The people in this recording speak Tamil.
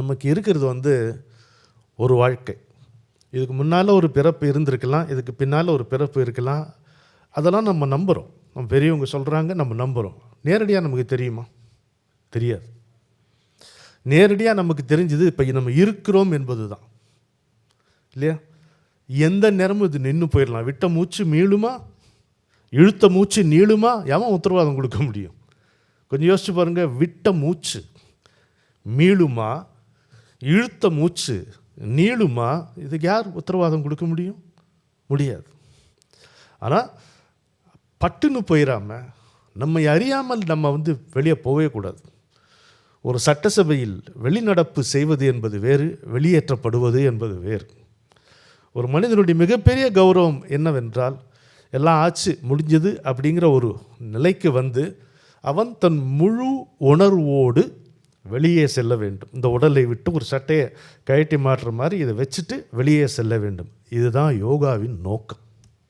நமக்கு இருக்கிறது வந்து ஒரு வாழ்க்கை. இதுக்கு முன்னால் ஒரு பிறப்பு இருந்திருக்கலாம் இதுக்கு பின்னால் ஒரு பிறப்பு இருக்கலாம். அதெல்லாம் நம்ம நம்புகிறோம் நம்ம பெரியவங்க சொல்கிறாங்க நம்ம நம்புகிறோம் நேரடியாக நமக்கு தெரியுமா? தெரியாது. நேரடியாக நமக்கு தெரிஞ்சது இப்போ நம்ம இருக்கிறோம் என்பது தான் இல்லையா? எந்த நேரமும் இது நின்று போயிடலாம் விட்ட மூச்சு மீளுமா? இழுத்த மூச்சு நீளுமா? எவன் உத்தரவாதம் கொடுக்க முடியும்? கொஞ்சம் யோசிச்சு பாருங்க விட்ட மூச்சு மீளுமா? இழுத்த மூச்சு நீளுமா? இதுக்கு யார் உத்தரவாதம் கொடுக்க முடியும்? முடியாது. ஆனால் பட்டுன்னு போயிடாம நம்மை அறியாமல் நம்ம வந்து வெளியே போகவே கூடாது. ஒரு சட்டசபையில் வெளிநடப்பு செய்வது என்பது வேறு வெளியேற்றப்படுவது என்பது வேறு. ஒரு மனிதனுடைய மிகப்பெரிய கௌரவம் என்னவென்றால் எல்லாம் ஆச்சு முடிஞ்சது அப்படிங்கிற ஒரு நிலைக்கு வந்து அவன் தன் முழு உணர்வோடு வெளியே செல்ல வேண்டும். இந்த உடலை விட்டு ஒரு சட்டையை கழட்டி மாட்டுற மாதிரி இதை வச்சுட்டு வெளியே செல்ல வேண்டும். இதுதான் யோகாவின் நோக்கம்.